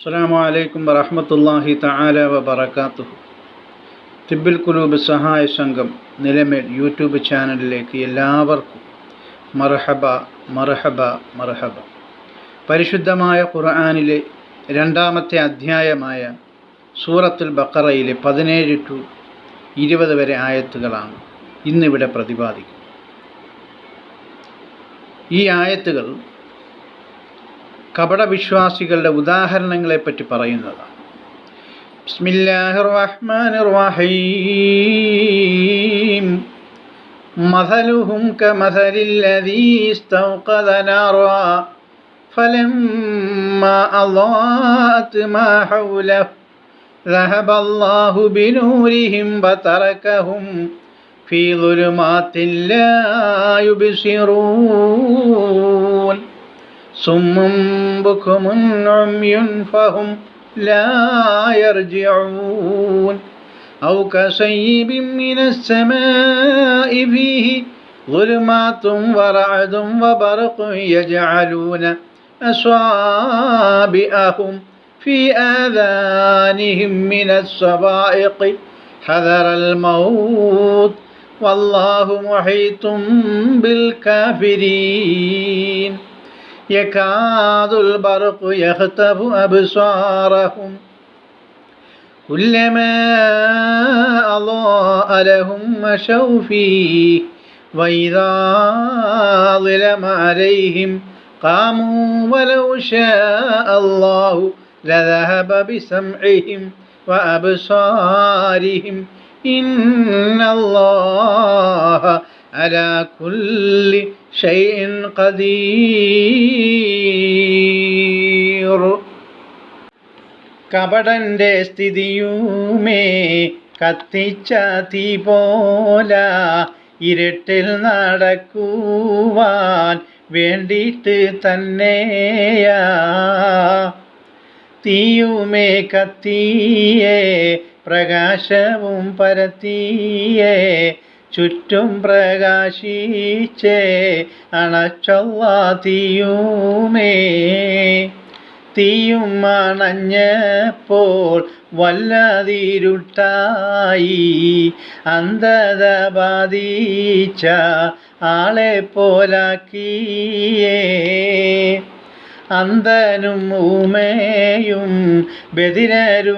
അസ്സാം വലൈക്കും വറഹമത്തല്ലാഹി തആല വബറകാതുഹു തിബിൽ കുലൂബ് സഹായ സംഘം നിലമേൽ യൂട്യൂബ് ചാനലിലേക്ക് എല്ലാവർക്കും മർഹബ മർഹബ മർഹബ. പരിശുദ്ധമായ ഖുർആാനിലെ രണ്ടാമത്തെ അധ്യായമായ സൂറത്തുൽ ബക്കറയിലെ പതിനേഴ് ടു ഇരുപത് വരെ ആയത്തുകളാണ് ഇന്നിവിടെ പ്രതിപാദിക്കുന്നത്. ഈ ആയത്തുകൾ കപടവിശ്വാസികളുടെ ഉദാഹരണങ്ങളെപ്പറ്റി പറയുന്നതാണ് ബിസ്മില്ലാഹിർ റഹ്മാനിർ റഹീം مثلهم كمثل الذي استوقد نارا فلما أضاءت ما حوله ذهب الله بنورهم وتركهم في ظلمات لا يبصرون صم بكم عمي فهم لا يرجعون. أو كصيب من السماء فيه ظلمات ورعد وبرق يجعلون أصابئهم في آذانهم من الصواعق حذر الموت والله محيط بالكافرين. يكاد البرق يخطف أبصارهم. كلما أضاء لهم مشوا فيه وإذا ظلم عليهم قاموا ولو شاء الله لذهب بسمعهم وأبصارهم. إن الله على كل شيء قدير കപടന്റെ സ്ഥിതിയുമേ കത്തിച്ച തീ പോല ഇരുട്ടിൽ നടക്കുവാൻ വേണ്ടിയിട്ട് തന്നെയാ തീയുമേ കത്തിയേ പ്രകാശവും പരത്തിയേ ചുറ്റും പ്രകാശീച്ചേ അണച്ചൊള്ള തീയും അണഞ്ഞപ്പോൾ വല്ലതിരുട്ടായി അന്ധത ബാധിച്ച ആളെ പോലാക്കിയേ. അന്ധനും ഉമേയും ബദിരരുമായല്ലോ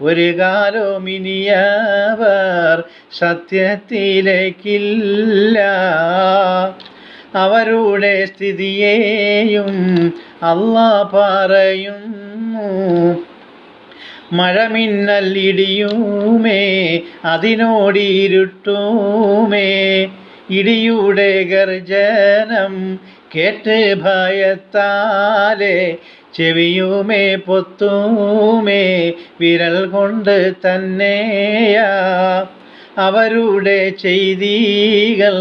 ഒരു കാലോമിനിയവർ സത്യത്തിലേക്കില്ല. അവരുടെ സ്ഥിതിയെയും അല്ല പറയുന്നു. മഴമിന്നൽ ഇടിയുമേ അതിനോടിരുട്ടുമേ ഇടിയുടെ ഗർജനം കേട്ട് ഭയത്താലെ ചെവിയുമേ പൊത്തുമേ വിരൽ കൊണ്ട് തന്നെയാ. അവരുടെ ചെയ്തികൾ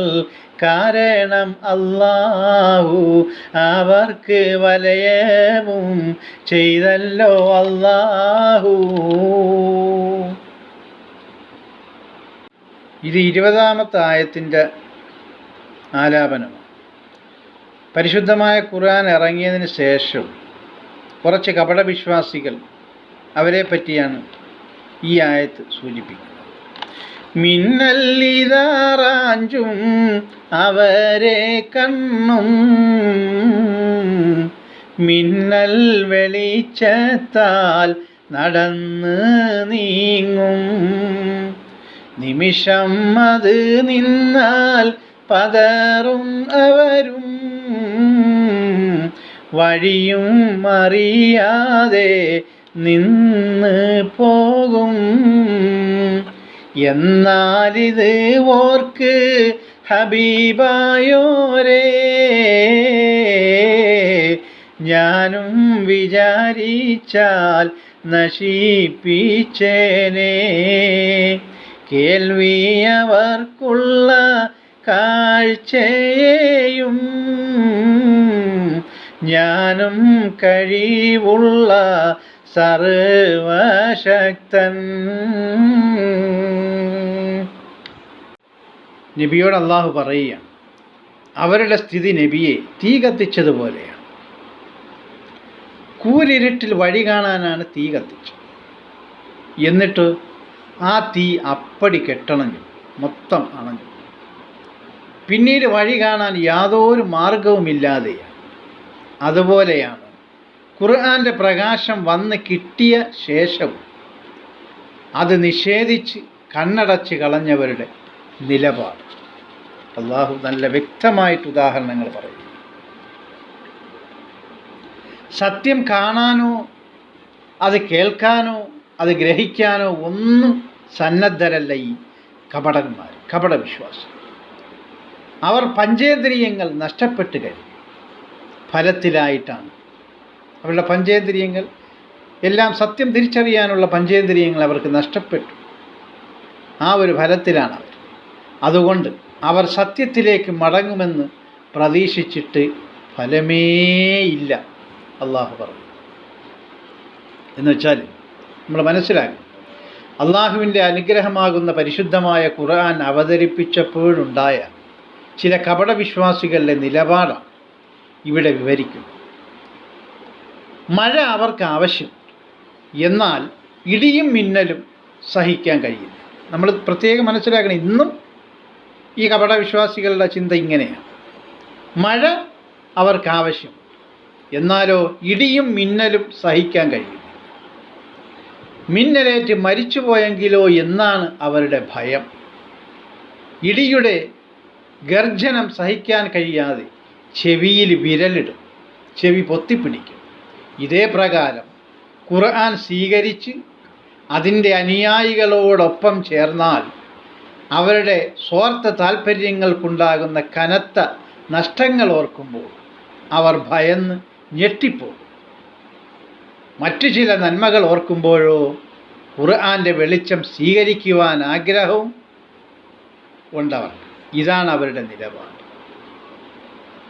കാരണം അല്ലാഹു അവർക്ക് വലയവും ചെയ്തല്ലോ അല്ലാഹു. ഇത് ഇരുപതാമത്തെ ആയത്തിന്റെ ആലാപനമാണ് പരിശുദ്ധമായ ഖുർആൻ ഇറങ്ങിയതിന് ശേഷം കുറച്ച് കപടവിശ്വാസികൾ അവരെ പറ്റിയാണ് ഈ ആയത്ത് സൂചിപ്പിക്കുന്നത്. മിന്നല്ലിതാറാഞ്ചും അവരെ കണ്ണും മിന്നൽ വെളിച്ചത്താൽ നടന്ന് നീങ്ങും. നിമിഷം അത് നിന്നാൽ പതറും അവരും. വഴിയും അറിയാതെ നിന്ന് പോകും. എന്നാലിത് ഓർക്ക് ഹബീബായോരേ. ഞാനും വിചാരിച്ചാൽ നശിപ്പിച്ചേനെ. കേൾവിയവർക്കുള്ള കാഴ്ചയെയും ഞാനും കഴിവുള്ള സർവശക്തൻ. നബിയോട് അള്ളാഹു പറയുകയാണ് അവരുടെ സ്ഥിതി നബിയെ തീ കത്തിച്ചതുപോലെയാണ്. കൂരിരുട്ടിൽ വഴി കാണാനാണ് തീ കത്തിച്ചത്. എന്നിട്ട് ആ തീ അപ്പടി കെട്ടണഞ്ഞു മൊത്തം അണഞ്ഞു. പിന്നീട് വഴി കാണാൻ യാതൊരു മാർഗവുമില്ലാതെയാണ്. അതുപോലെയാണ്. ഖുർആാന്റെ പ്രകാശം വന്ന് കിട്ടിയ ശേഷവും അത് നിഷേധിച്ച് കണ്ണടച്ച് കളഞ്ഞവരുടെ നിലപാട്. അള്ളാഹു നല്ല വ്യക്തമായിട്ട് ഉദാഹരണങ്ങൾ പറയും. സത്യം കാണാനോ അത് കേൾക്കാനോ അത് ഗ്രഹിക്കാനോ ഒന്നും സന്നദ്ധരല്ല ഈ കപടന്മാർ കപടവിശ്വാസം അവർ പഞ്ചേന്ദ്രിയങ്ങൾ നഷ്ടപ്പെട്ട് കഴിഞ്ഞു. ഫലത്തിലായിട്ടാണ്. അവരുടെ പഞ്ചേന്ദ്രിയങ്ങൾ എല്ലാം സത്യം തിരിച്ചറിയാനുള്ള പഞ്ചേന്ദ്രിയങ്ങൾ അവർക്ക് നഷ്ടപ്പെട്ടു. ആ ഒരു ഫലത്തിലാണ് അവർ. അതുകൊണ്ട് അവർ സത്യത്തിലേക്ക് മടങ്ങുമെന്ന് പ്രതീക്ഷിച്ചിട്ട് ഫലമേയില്ല അള്ളാഹു പറഞ്ഞു. എന്ന് വെച്ചാൽ നമ്മൾ മനസ്സിലാക്കും അള്ളാഹുവിന്റെ അനുഗ്രഹമാകുന്ന പരിശുദ്ധമായ ഖുർആൻ അവതരിപ്പിച്ചപ്പോഴുണ്ടായ ചില കപടവിശ്വാസികളുടെ നിലപാടാണ്. ഇവിടെ വിവരിക്കും. മഴ അവർക്ക് ആവശ്യം. എന്നാൽ ഇടിയും മിന്നലും സഹിക്കാൻ കഴിയില്ല. നമ്മൾ പ്രത്യേകം മനസ്സിലാക്കണം ഇന്നും ഈ കപടവിശ്വാസികളുടെ ചിന്ത ഇങ്ങനെയാണ്. മഴ അവർക്ക് ആവശ്യം. എന്നാലോ ഇടിയും മിന്നലും സഹിക്കാൻ കഴിയും മിന്നലേറ്റ് മരിച്ചു പോയെങ്കിലോ എന്നാണ് അവരുടെ ഭയം. ഇടിയുടെ ഗർജനം സഹിക്കാൻ കഴിയാതെ ചെവിയിൽ വിരലിടും. ചെവി പൊത്തിപ്പിടിക്കും. ഇതേ പ്രകാരം ഖുർആൻ സ്വീകരിച്ച് അതിന്റെ അനുയായികളോടൊപ്പം ചേർന്നാൽ അവരുടെ സ്വാർത്ഥ താല്പര്യങ്ങൾക്കുണ്ടാകുന്ന കനത്ത നഷ്ടങ്ങൾ ഓർക്കുമ്പോൾ അവർ ഭയന്ന് ഞെട്ടിപ്പോകും. മറ്റു ചില നന്മകൾ ഓർക്കുമ്പോഴോ ഖുർആാന്റെ വെളിച്ചം സ്വീകരിക്കുവാൻ ആഗ്രഹവും ഉണ്ടവർ ഇതാണ് അവരുടെ നിലപാട്.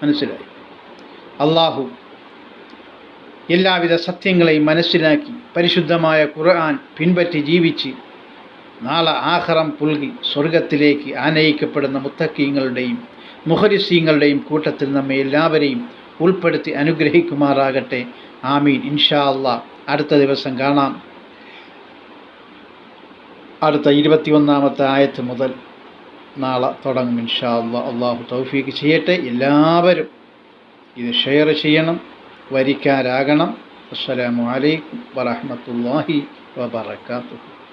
മനസ്സിലായി. അള്ളാഹു എല്ലാവിധ സത്യങ്ങളെയും മനസ്സിലാക്കി പരിശുദ്ധമായ ഖുർആൻ പിൻപറ്റി ജീവിച്ച് നാളെ ആഹ്റം പുൽകി സ്വർഗത്തിലേക്ക് ആനയിക്കപ്പെടുന്ന മുത്തക്കീങ്ങളുടെയും മുഹരിസീങ്ങളുടെയും കൂട്ടത്തിൽ നമ്മെ എല്ലാവരെയും ഉൾപ്പെടുത്തി അനുഗ്രഹിക്കുമാറാകട്ടെ. ആമീൻ. ഇൻഷാ അള്ളാ അടുത്ത ദിവസം കാണാം. അടുത്ത ഇരുപത്തിയൊന്നാമത്തെ ആയത്ത് മുതൽ നാളെ തുടങ്ങും ഇൻഷാ അള്ളാ അള്ളാഹു തൗഫീക്ക് ചെയ്യട്ടെ. എല്ലാവരും ഇത് ഷെയർ ചെയ്യണം വരിക്കാരാകണം. അസ്സലാമു അലൈക്കും വറഹ്മത്തുള്ളാഹി വബറകാതുഹു.